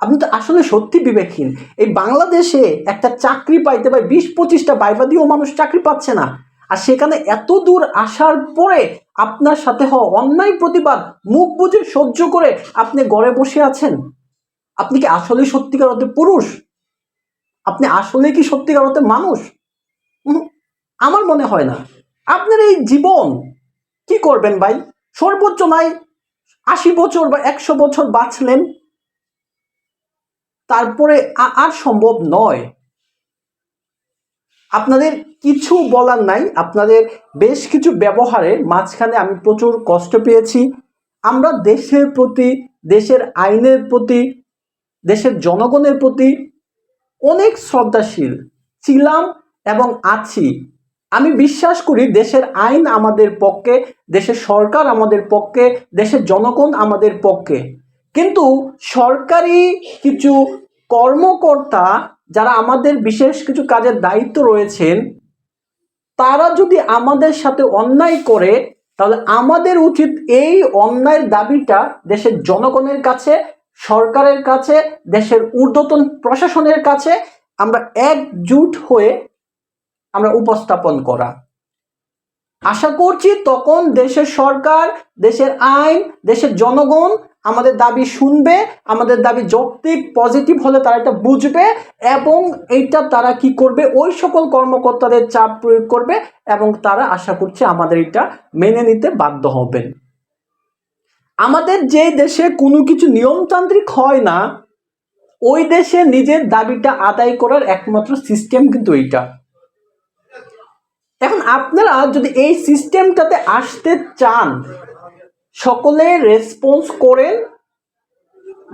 আপনি তো আসলে সত্যি বিবেকহীন। এই বাংলাদেশে একটা চাকরি পাইতে পারে বিশ পঁচিশটা বাইবা দিয়েও মানুষ চাকরি পাচ্ছে না। আর সেখানে এত দূর আসার পরে আপনার সাথে হওয়া অন্যায় প্রতিবাদ, মুখ বুঝে সহ্য করে আপনি ঘরে বসে আছেন। আপনি কি আসলে সত্যিকার অর্থে পুরুষ? আপনি আসলে কি সত্যিকার অর্থে মানুষ? আমার মনে হয় না। আপনার এই জীবন কি করবেন ভাই? সর্বোচ্চ নয় আশি বছর বা একশো বছর বাঁচলেন। তারপরে আর সম্ভব নয়। আপনাদের কিছু বলার নাই। আপনাদের বেশ কিছু ব্যবহারে মাঝখানে আমি প্রচুর কষ্ট পেয়েছি। আমরা দেশের প্রতি, দেশের আইনের প্রতি, দেশের জনগণের প্রতি অনেক শ্রদ্ধাশীল ছিলাম এবং আছি। আমি বিশ্বাস করি দেশের আইন আমাদের পক্ষে, দেশের সরকার আমাদের পক্ষে, দেশের জনগণ আমাদের পক্ষে। কিন্তু সরকারি কিছু কর্মকর্তা যারা আমাদের বিশেষ কিছু কাজের দায়িত্ব রয়েছেন, তারা যদি আমাদের সাথে অন্যায় করে, তাহলে আমাদের উচিত এই অন্যায়ের দাবিটা দেশের জনগণের কাছে, সরকারের কাছে, দেশের ঊর্ধ্বতন প্রশাসনের কাছে আমরা একজুট হয়ে আমরা উপস্থাপন করা। আশা করছি তখন দেশের সরকার, দেশের আইন, দেশের জনগণ আমাদের দাবি শুনবে, আমাদের দাবি যৌক্তিক পজিটিভ হলে তারা এটা বুঝবে এবং এইটা তারা কি করবে, ওই সকল কর্মকর্তাদের চাপ প্রয়োগ করবে এবং তারা আশা করছে আমাদের এটা মেনে নিতে বাধ্য হবেন। আমাদের যে দেশে কোনো কিছু নিয়মতান্ত্রিক হয় না, ওই দেশে নিজের দাবিটা আদায় করার একমাত্র সিস্টেম কিন্তু এইটা। এখন আপনারা যদি এই সিস্টেমটাতে আসতে চান, সকলে রেসপন্স করেন,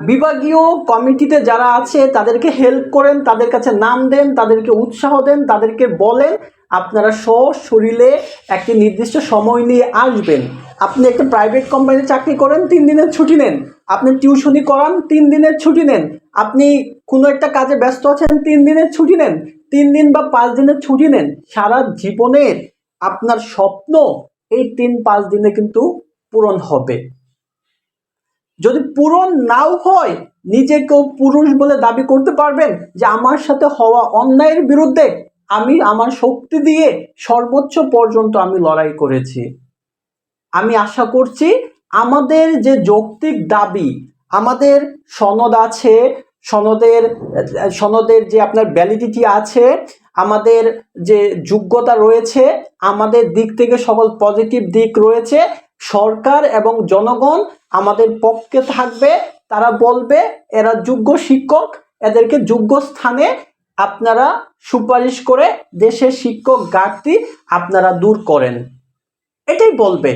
বিভাগীয় কমিটিতে যারা আছে তাদেরকে হেল্প করেন, তাদের কাছে নাম দেন, তাদেরকে উৎসাহ দেন, তাদেরকে বলেন, আপনারা সশরীরে একটি নির্দিষ্ট সময় নিয়ে আসবেন। আপনি একটা প্রাইভেট কোম্পানিতে চাকরি করেন, তিন দিনের ছুটি নেন। আপনি টিউশনি করান, তিন দিনের ছুটি নেন। আপনি কোনো একটা কাজে ব্যস্ত আছেন, তিন দিনের ছুটি নেন। তিন দিন বা পাঁচ দিনের ছুটি নেন। সারা জীবনের আপনার স্বপ্ন এই তিন, পাঁচ দিনে কিন্তু পূরণ হবে। যদি পূরণ নাও হয়, নিজেকেও পুরুষ বলে দাবি করতে পারবেন যে আমার সাথে হওয়া অন্যায়ের বিরুদ্ধে আমি আমার শক্তি দিয়ে সর্বোচ্চ পর্যন্ত আমি লড়াই করেছি। আমি আশা করছি আমাদের যে যৌক্তিক দাবি, আমাদের সনদ আছে, সনদের সনদের যে আপনার ভ্যালিডিটি আছে, আমাদের যে যোগ্যতা রয়েছে, আমাদের দিক থেকে সকল পজিটিভ দিক রয়েছে, সরকার এবং জনগণ আমাদের পক্ষে থাকবে, তারা বলবে, এরা যোগ্য শিক্ষক, এদেরকে যোগ্য স্থানে আপনারা সুপারিশ করে দেশের শিক্ষক ঘাটতি আপনারা দূর করেন। এটাই বলবে।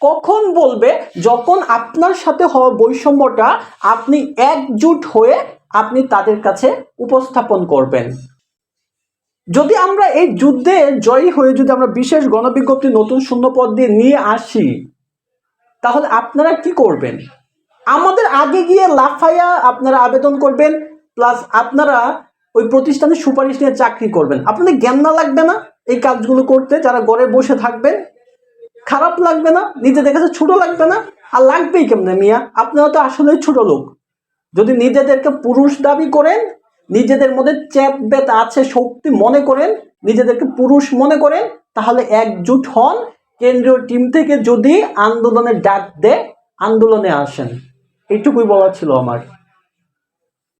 কখন বলবে? যখন আপনার সাথে হওয়া বৈষম্যটা আপনি একজুট হয়ে আপনি তাদের কাছে উপস্থাপন করবেন। যদি আমরা এই যুদ্ধে জয়ী হয়ে যদি আমরা বিশেষ গণবিজ্ঞপ্তি নতুন শূন্যপদ দিয়ে নিয়ে আসি, তাহলে আপনারা কি করবেন? আমাদের আগে গিয়ে লাফাইয়া আপনারা আবেদন করবেন, প্লাস আপনারা ওই প্রতিষ্ঠানে সুপারিশ নিয়ে চাকরি করবেন। আপনাদের জ্ঞান না লাগবে না এই কাজগুলো করতে, যারা ঘরে বসে থাকবেন? খারাপ লাগবে না, নিজেদের কাছে ছোট লাগবে না। আর লাগবেই কেমনে মিয়া? আপনারা তো আসলে ছোট লোক। যদি নিজেদেরকে পুরুষ দাবি করেন, নিজেদের মধ্যে চ্যাপ বেত আছে, শক্তি মনে করেন, নিজেদেরকে পুরুষ মনে করেন, তাহলে একজুট হন। কেন্দ্রীয় টিম থেকে যদি আন্দোলনের ডাক দেয়, আন্দোলনে আসেন। এইটুকুই বলা ছিল আমার।